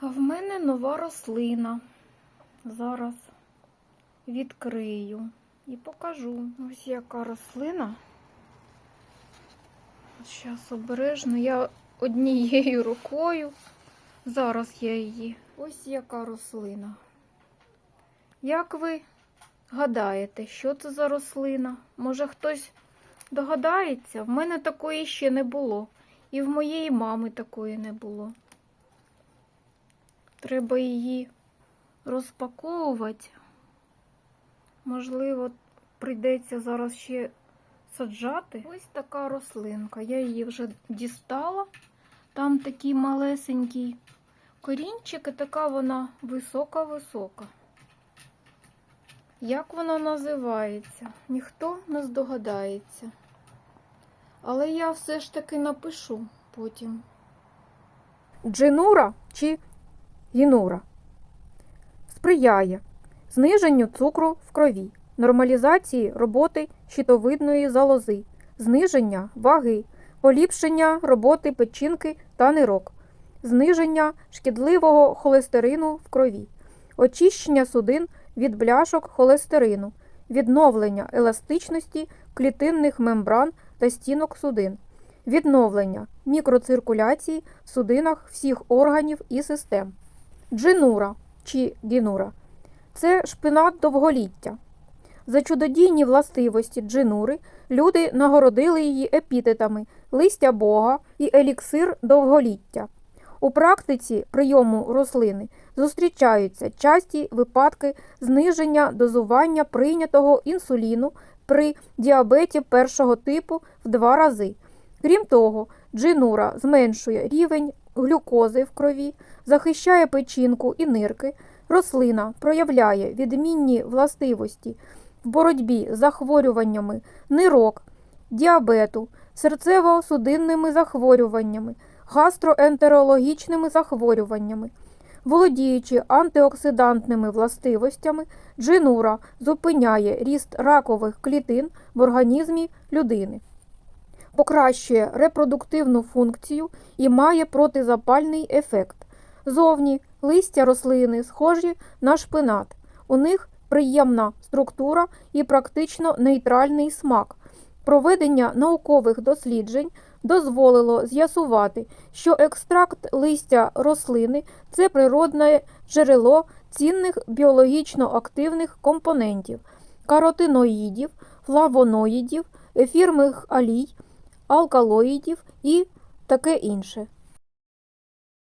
А в мене нова рослина. Зараз відкрию і покажу. Ось яка рослина. Зараз обережно. Я однією рукою. Зараз я її. Ось яка рослина. Як ви гадаєте, що це за рослина? Може хтось догадається? В мене такої ще не було. І в моєї мами такої не було. Треба її розпаковувати. Можливо, прийдеться зараз ще саджати. Ось така рослинка. Я її вже дістала. Там такий малесенький корінчик, і така вона висока-висока. Як вона називається? Ніхто не здогадається. Але я все ж таки напишу потім. Джинура чи гінура сприяє зниженню цукру в крові, нормалізації роботи щитовидної залози, зниження ваги, поліпшення роботи печінки та нирок, зниження шкідливого холестерину в крові, очищення судин від бляшок холестерину, відновлення еластичності клітинних мембран та стінок судин, відновлення мікроциркуляції в судинах всіх органів і систем. Джинура чи гінура це шпинат довголіття. За чудодійні властивості джинури люди нагородили її епітетами листя Бога і еліксир довголіття. У практиці прийому рослини зустрічаються часті випадки зниження дозування прийнятого інсуліну при діабеті першого типу в два рази. Крім того, джинура зменшує рівень глюкози в крові, захищає печінку і нирки. Рослина проявляє відмінні властивості в боротьбі з захворюваннями нирок, діабету, серцево-судинними захворюваннями, гастроентерологічними захворюваннями. Володіючи антиоксидантними властивостями, джинура зупиняє ріст ракових клітин в організмі людини, покращує репродуктивну функцію і має протизапальний ефект. Зовні листя рослини схожі на шпинат. У них приємна структура і практично нейтральний смак. Проведення наукових досліджень дозволило з'ясувати, що екстракт листя рослини це природне джерело цінних біологічно активних компонентів каротиноїдів, флавоноїдів, ефірних олій, алкалоїдів і таке інше.